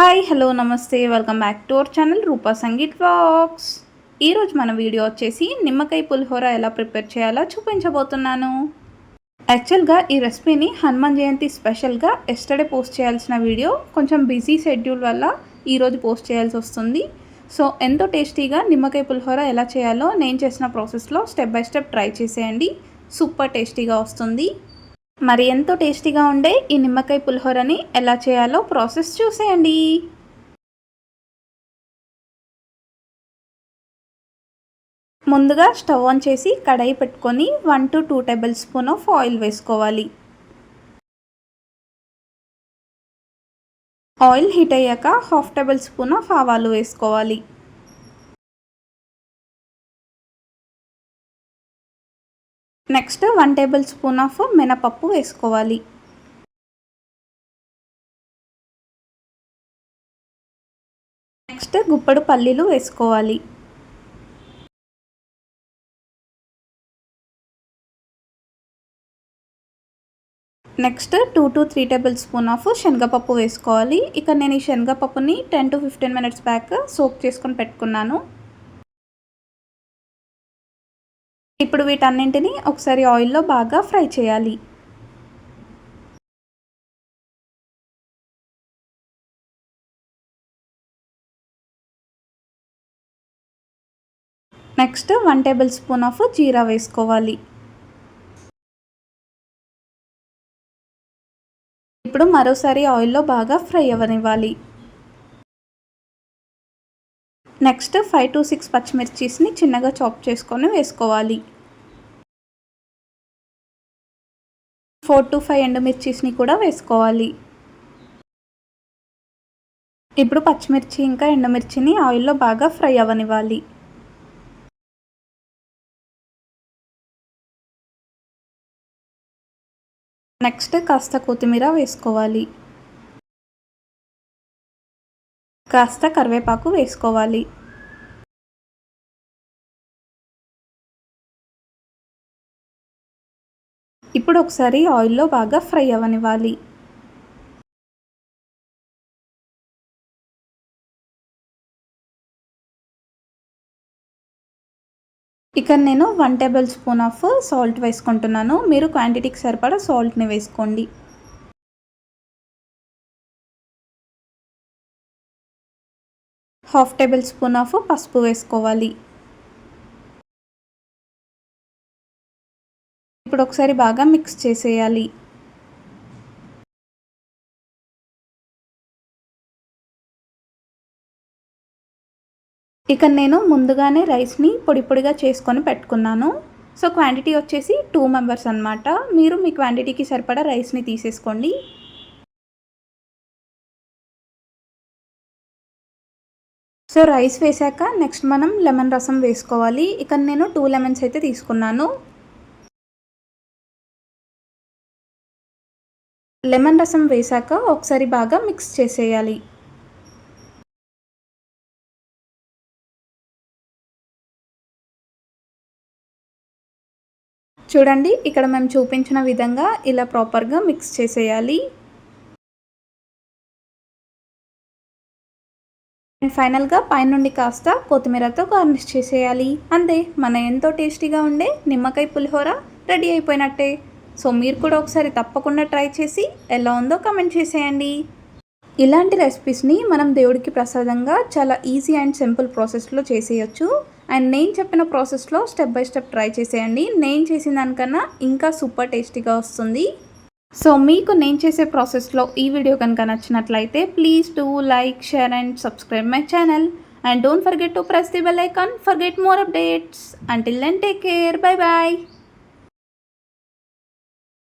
Hi hello నమస్తే. Welcome back to our channel Rupa Sangeet vlogs ఈరోజు మన video వచ్చేసి నిమ్మకాయ పులిహోర ఎలా ప్రిపేర్ చేయాలో చూపించబోతున్నాను. యాక్చువల్గా ఈ రెసిపీని హనుమాన్ జయంతి స్పెషల్గా ఎస్టర్డే పోస్ట్ చేయాల్సిన వీడియో. కొంచెం బిజీ షెడ్యూల్ వల్ల ఈరోజు పోస్ట్ చేయాల్సి వస్తుంది. సో ఎంతో టేస్టీగా నిమ్మకాయ పులిహోర ఎలా చేయాలో నేను చేసిన ప్రాసెస్లో స్టెప్ బై స్టెప్ ట్రై చేసేయండి. సూపర్ టేస్టీగా వస్తుంది. మరి ఎంతో టేస్టీగా ఉండే ఈ నిమ్మకాయ పులిహోరని ఎలా చేయాలో ప్రాసెస్ చూసేయండి. ముందుగా స్టవ్ ఆన్ చేసి కడాయి పెట్టుకొని one to two tablespoon of oil వేసుకోవాలి. ఆయిల్ హీట్ అయ్యాక హాఫ్ టేబుల్ స్పూన్ ఆఫ్ ఆవాలు వేసుకోవాలి. Next one tablespoon of మినపప్పు వేసుకోవాలి. నెక్స్ట్ గుప్పడు పల్లీలు వేసుకోవాలి. Next two to three tablespoon of శనగపప్పు వేసుకోవాలి. ఇక నేను ఈ శనగపప్పుని టెన్ టు ఫిఫ్టీన్ మినిట్స్ బ్యాక్ సోప్ చేసుకొని పెట్టుకున్నాను. ఇప్పుడు వీటన్నింటినీ ఒకసారి ఆయిల్లో బాగా ఫ్రై చేయాలి. Next one tablespoon of జీరా వేసుకోవాలి. ఇప్పుడు మరోసారి ఆయిల్లో బాగా ఫ్రై అవ్వనివ్వాలి. నెక్స్ట్ ఫైవ్ టు సిక్స్ పచ్చిమిర్చీస్ని చిన్నగా చాప్ చేసుకొని వేసుకోవాలి. ఫోర్ టు ఫైవ్ ఎండుమిర్చీస్ని కూడా వేసుకోవాలి. ఇప్పుడు పచ్చిమిర్చి ఇంకా ఎండుమిర్చిని ఆయిల్లో బాగా ఫ్రై అవ్వనివ్వాలి నెక్స్ట్ కాస్త కొత్తిమీర వేసుకోవాలి. కాస్త కరివేపాకు వేసుకోవాలి. ఇప్పుడు ఒకసారి ఆయిల్లో బాగా ఫ్రై అవ్వనివ్వాలి ఇక నేను one tablespoon of salt వేసుకుంటున్నాను. మీరు క్వాంటిటీకి సరిపడా సాల్ట్ని వేసుకోండి. హాఫ్ టేబుల్ స్పూన్ ఆఫ్ పసుపు వేసుకోవాలి. ఇప్పుడు ఒకసారి బాగా మిక్స్ చేసేయాలి. ఇక నేను ముందుగానే రైస్ని పొడి పొడిగా చేసుకొని పెట్టుకున్నాను. సో క్వాంటిటీ వచ్చేసి టూ మెంబర్స్ అనమాట మీరు మీ క్వాంటిటీకి సరిపడా రైస్ని తీసేసుకోండి. సో రైస్ వేసాక నెక్స్ట్ మనం లెమన్ రసం వేసుకోవాలి. ఇక నేను టూ లెమన్స్ అయితే తీసుకున్నాను. లెమన్ రసం వేసాక ఒకసారి బాగా మిక్స్ చేసేయాలి. చూడండి ఇక్కడ మేము చూపించిన విధంగా ఇలా ప్రాపర్గా మిక్స్ చేసేయాలి. అండ్ ఫైనల్గా పైనుండి కాస్త కొత్తిమీరతో గార్నిష్ చేసేయాలి. అంతే మన ఎంతో టేస్టీగా ఉండే నిమ్మకాయ పులిహోర రెడీ అయిపోయినట్టే. సో మీరు కూడా ఒకసారి తప్పకుండా ట్రై చేసి ఎలా ఉందో కమెంట్ చేసేయండి. ఇలాంటి రెసిపీస్ని మనం దేవుడికి ప్రసాదంగా చాలా ఈజీ అండ్ సింపుల్ ప్రాసెస్లో చేసేయచ్చు. అండ్ నేను చెప్పిన ప్రాసెస్లో స్టెప్ బై స్టెప్ ట్రై చేసేయండి. నేను చేసిన దానికన్నా ఇంకా సూపర్ టేస్టీగా వస్తుంది. సో మీకు నేను చేసే ప్రాసెస్లో ఈ వీడియో కనుక నచ్చినట్లయితే please do like share and subscribe my channel. And don't forget to press the bell icon forget more updates. Until then take care bye bye